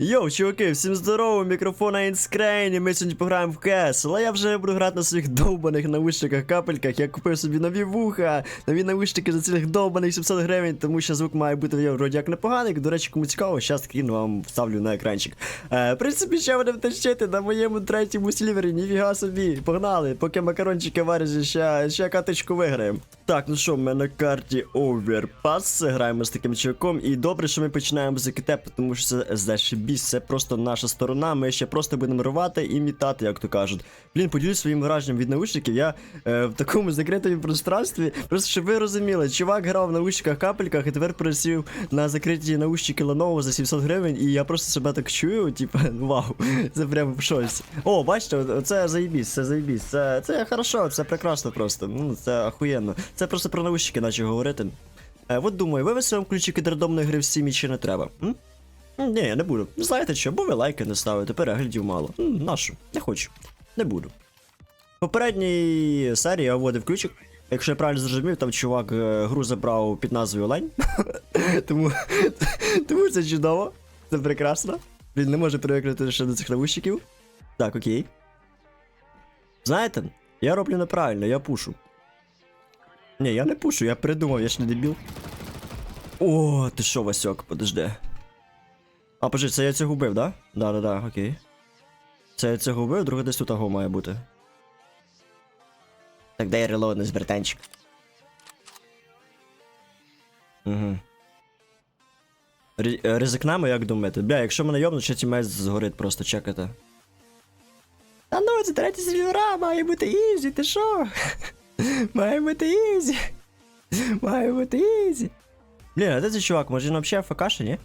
Йоу, чуваки, всім здорово, мікрофона Інскрейн, і ми сьогодні пограємо в КС, але я вже буду грати на своїх довбаних наушниках капельках. Я купив собі нові вуха, нові наушники за цілих довбаних 700 гривень, тому що звук має бути вроді як непоганий. До речі, кому цікаво, зараз скрін вам вставлю на екранчик. Е, в принципі, ще будемо тащити на моєму третьому слівері, ніфіга собі. Погнали, поки макарончики варять, ще, ще каточку виграємо. Так, ну що, ми на карті Overpass, граємо з таким чуваком, і добре, що ми починаємо з КТ, тому що це зашибісь, це просто наша сторона, ми ще просто будемо рвати і мітати, як то кажуть. Блін, поділюсь своїм враженням від наушників, я е, в такому закритому пространстві, просто щоб ви розуміли, чувак грав в наушниках капельках і тепер просів на закриті наушники Lenovo за 700 гривень, і я просто себе так чую, типа, вау, це прямо щось. О, бачите, це заєбісь, це заєбісь, це, це хорошо, це прекрасно просто, ну, це ахуєнно. Це просто про наушники наче говорити. Е, от думаю, вивести вам ключики до рандомної гри в Steam чи не треба? М? Ні, я не буду. Знаєте що, бо ви лайки не ставите, переглядів мало. Нашу, не хочу. Не буду. В попередній серії я вводив ключик. Якщо я правильно зрозумів, там чувак е, гру забрав під назвою Лень. тому це чудово. Це прекрасно. Він не може привикнути ще до цих навушників. Так, окей. Знаєте, я роблю неправильно, я пушу. Ні, я не пушу, я придумав, я ж не дебіл. О, ти що, Васьок, подожди. А, подожди, це я цього вбив, да? Да, да, да, окей. Це я цього вбив, друге десь тут аго має бути. Так, дай релоуднес, братанчик. Угу. Ризикнемо, як думаєте? Бля, якщо мене йобнуть, ще тімець згорить просто чекати. Та ну, це третя сервера, має бути ізі, ти що? Має бути ізі. Має бути ізі. Блін, а де цей чувак? Може він взагалі АФК, ні?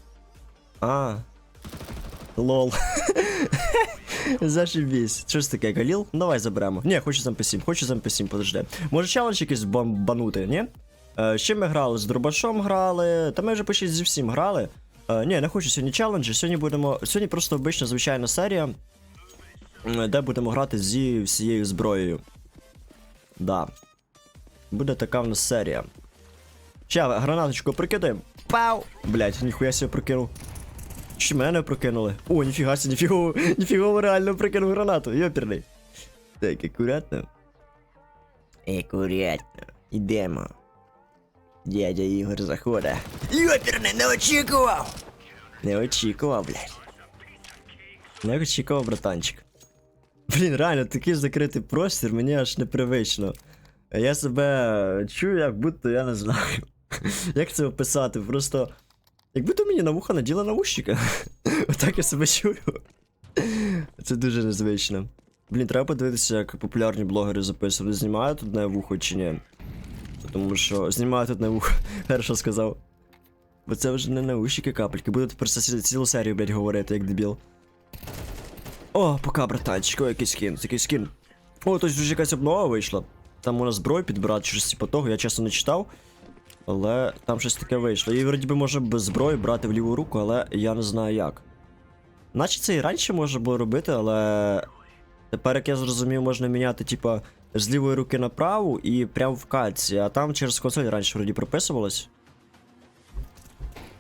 А. Лол. Зашибісь. Що ж таке, Галіл? Давай заберемо. Ні, хочу з МП7, хочу з МП7, подожди. Може челендж якийсь бомбанути, ні? Е, з ми грали? З Дробашом грали. Та ми вже почти зі всім грали. Е, ні, не хочу сьогодні челенджі. Сьогодні будемо. Сьогодні просто обична звичайна серія. Де будемо грати зі всією зброєю. Да. Буде така в нас серія. Ще гранаточку прикидаємо. Пау! Блять, ніхуя себе прокинув. Чи мене прокинули? О, ніфіга себе, ніфігово, ніфігово реально прикинув гранату, йоперний. Так, акуратно. Акуратно. Ідемо. Дядя Ігор заходить. Йоперний, не очікував! Не очікував, блядь. Не очікував, братанчик. Блін, реально, такий закритий простір, мені аж непривично. Я себе чую, як будто я не знаю. Як це описати? Просто. Як будто мені на вуха наділа наушника. Отак я себе чую. Це дуже незвично. Блін, треба подивитися, як популярні блогери записували, знімають одне вухо чи ні. Тому що знімають одне вухо, хорошо сказав. Бо це вже не наушники капельки, буду тепер цілу серію, блядь, говорити, як дебіл. О, пока, братанчик, який скін, який скін. О, то ж якась обнова вийшла. Там можна зброю підбирати, щось типу того, я чесно не читав. Але там щось таке вийшло. І вроді би може без зброї брати в ліву руку, але я не знаю як. Наче це і раніше можна було робити, але. Тепер, як я зрозумів, можна міняти, типа, з лівої руки на праву і прямо в кальці, а там через консоль раніше вроді прописувалось.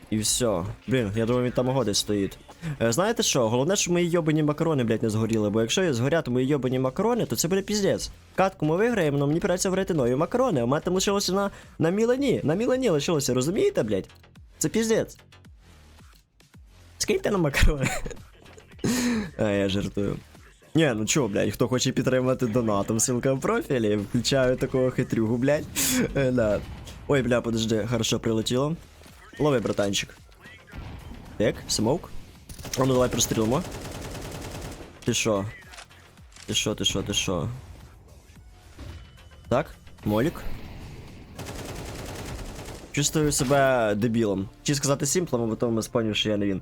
І все. Блін, я думаю, він там ого десь стоїть. Е, знаєте що? Головне, щоб мої йобані макарони, блядь, не згоріли, бо якщо згорять мої йобані макарони, то це буде піздець. Катку ми виграємо, але мені придеться варити нові макарони, а в мене лишилося на, на мілані. На мілані лишилося, розумієте, блядь? Це піздець. Скиньте на макарони. А, я жартую. Ні, ну чо, блядь, хто хоче підтримати донатом, ссылка в профілі, включаю такого хитрюгу, блядь. Е, да. Ой, бля, подожди, хорошо прилетіло. Лови, братанчик. Так, смоук. А ну давай прострілимо. Ти що? Ти що, ти що, ти що? Так, молік. Чувствую себе дебілом. Чи сказати сімплом, а потім ми споняв, що я не він.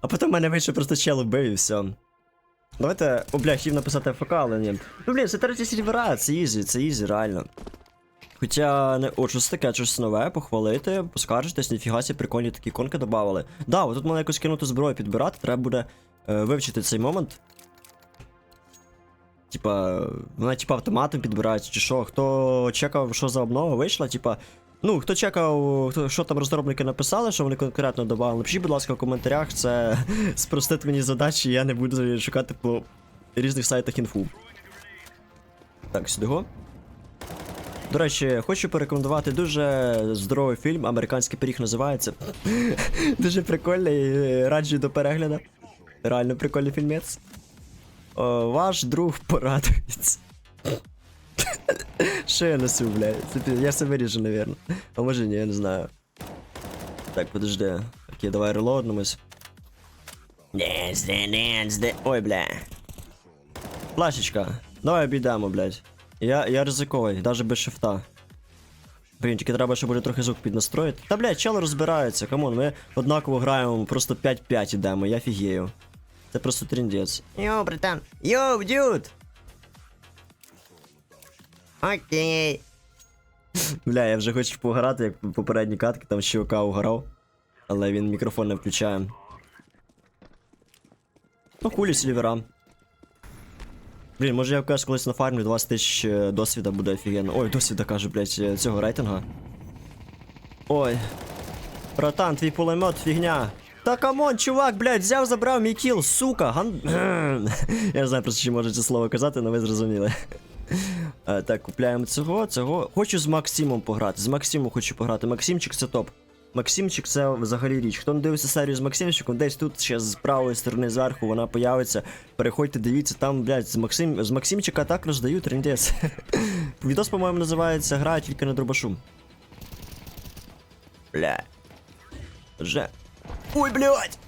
А потім мене вийшов просто чел вбив і все. Давайте. О, бля, хотів написати ФК, але ні. Ну, блін, це третя сервера, це ізі, це ізі, реально. Хоча не о, щось таке, щось нове, похвалити, поскаржитись, ніфіга сі прикольні такі іконки додавали. Да, от тут можна якось кинути зброю підбирати, треба буде е, вивчити цей момент. Типа, вона типа автоматом підбирається, чи що, хто чекав, що за обнова вийшла, типа, Ну, хто чекав, хто, що там розробники написали, що вони конкретно додали, напишіть, будь ласка, в коментарях. Це спростить мені задачі, я не буду шукати по різних сайтах інфу. Так, сюди го. До речі, хочу порекомендувати дуже здоровий фільм, американський пиріг називається. дуже прикольний, е, раджу до перегляду. Реально прикольний фільмець. О, ваш друг порадується. Що я несу, блядь? Я все виріжу, навірно. А може ні, я не знаю. Так, подожди. Окей, давай dance. Ой, бля. Плашечка, давай обійдемо, блядь. Я, я ризиковий, навіть без шифта. Блін, тільки треба, щоб буде трохи звук піднастроїти. Та блядь, чел розбирається, камон, ми однаково граємо, просто 5-5 ідемо, я фігею. Це просто тріндець. Йоу, братан. Йоу, дюд! Окей. Бля, я вже хочу пограти, як в попередній катки, там ще ОК угорав. Але він мікрофон не включає. Ну, хулі сільвера. Блін, може я вкажу колись на фармі 20 тисяч е, досвіда буде офігенно. Ой, досвіда кажу, блядь, е, цього рейтинга. Ой. Братан, твій пулемет фігня. Та камон, чувак, блядь, взяв, забрав мій кіл, сука, ган... Я не знаю просто, чи можу це слово казати, але ви зрозуміли. Е, Так, купляємо цього, цього. Хочу з Максимом пограти. З Максимом хочу пограти. Максимчик це топ. Максимчик це взагалі річ. Хто не дивився серію з Максимчиком, десь тут ще з правої сторони зверху вона появиться. Переходьте, дивіться, там, блядь, з Максим... з Максимчика так роздають трендець. Відос, по-моєму, називається Грає тільки на дробашу. Бля. Вже. Ой, блядь!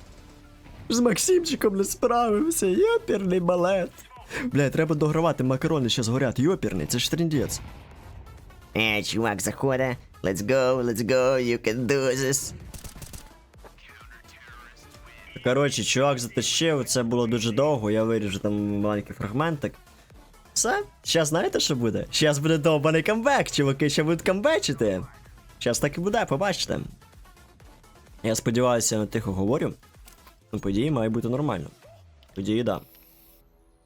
З Максимчиком не справився, йоперний балет. Бля, треба догравати, макарони ще згорять. Йоперний, це ж трендець. Е, чувак, захода. Let's go, let's go, you can do this. Коротше, чувак затащив, це було дуже довго, я виріжу там маленький фрагментик. Все, зараз знаєте, що буде? Зараз буде довбаний камбек, чуваки ще будуть камбечити. Зараз так і буде, побачите. Я сподіваюся, я на тихо говорю. Ну, по ідеї, має бути нормально. По ідеї, да.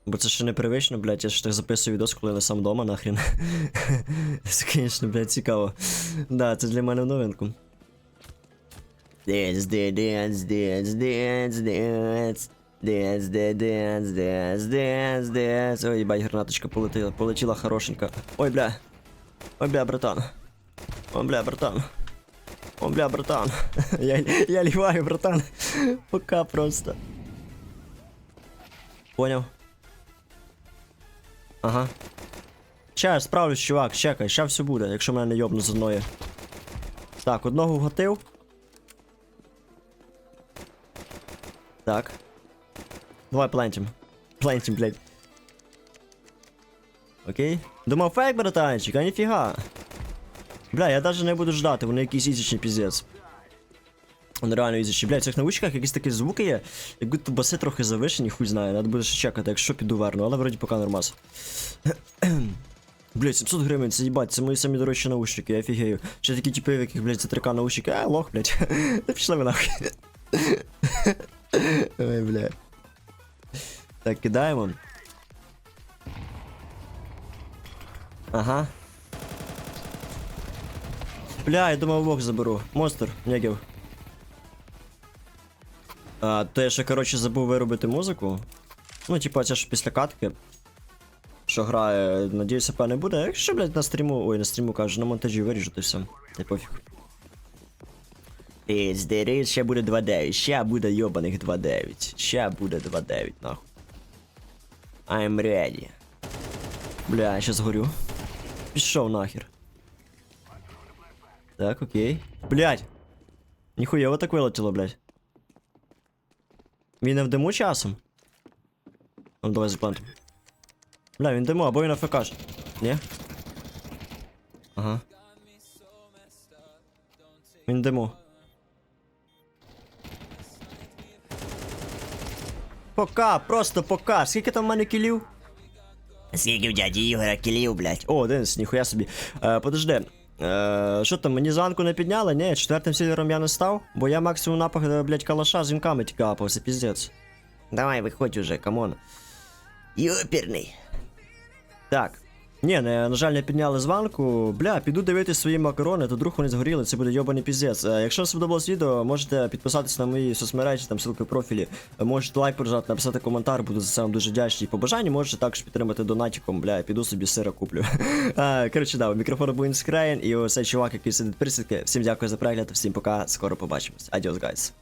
Бо це ще непривично, блядь, я ж так записую відос, коли не сам дома, нахрен. Це, звісно, блядь, цікаво. Да, це для мене в новинку. Dance, dance, dance, dance, dance, dance. Dance, dance, dance, dance. Ой, їбать, гранаточка полетіла, полетіла хорошенька. Ой, бля. Ой, бля, братан. Ой, бля, братан. Ой, бля, братан. Я, я ліваю, братан. Пока просто. Поняв. Ага. Ща я справлюсь, чувак, чекай, ща все буде, якщо мене не йобну з одної. Так, одного вгатив. Так. Давай плентім. Плентім, блядь. Окей. Думав фейк, братанчик, а ніфіга. Бля, я даже не буду ждати, вони якийсь ізічний піздець. Вони реально ізічні. Бля, в цих наушниках якісь такі звуки є, як будто баси трохи завишені, хуй знає, надо буде ще чекати, якщо піду верну, але вроді поки нормас. Блять, 700 гривень, це їбать, це мої самі дорожчі наушники, я офігею. Ще такі типи, в яких, блять, за 3К наушники, а, лох, блять. Та пішли ви нахуй. Ой, бля. Так, кидаємо. Ага. Бля, я думав вок заберу. Монстр, негів. А, то я ще, коротше, забув виробити музику. Ну, типа, це ж після катки. Що грає, надіюся, певне буде. Якщо, блядь, на стріму. Ой, на стріму кажу, на монтажі виріжу, то все. Та й пофіг. Dance, Ще буде 2.9, ще буде йобаних 2.9. Ще буде 2.9, нахуй. I'm ready. Бля, я щас горю. Пішов нахер. Так, окей. Блять! Ніхуєво так вилетіло, блять. Він не в диму часом? Ну, давай заплантим. Бля, він диму, або він АФК. Ні? Ага. Він диму. Пока, просто пока. Скільки там в мене кілів? Скільки в дяді Ігора кілів, блядь? О, Денис, ніхуя собі. Е, подожди. Е, що там, мені зранку не підняли? Ні, четвертим сілером я не став, бо я максимум напах, е, блядь, калаша з вінками тільки піздець. Давай, виходь уже, камон. Юперний. Так. Ні, не, на жаль, не підняли званку. Бля, піду дивитись свої макарони, то вдруг вони згоріли, це буде йобаний піздець. Е, Якщо вам сподобалось відео, можете підписатися на мої соцмережі, там ссылки в профілі. Е, Можете лайк прожати, написати коментар, буду за це вам дуже вдячний. По бажанню можете також підтримати донатиком, бля, піду собі сира куплю. Коротше, да, у мікрофону був Інскрайн, і ось цей чувак, який сидить присідки. Всім дякую за перегляд, всім пока, скоро побачимось. Адіос, гайс.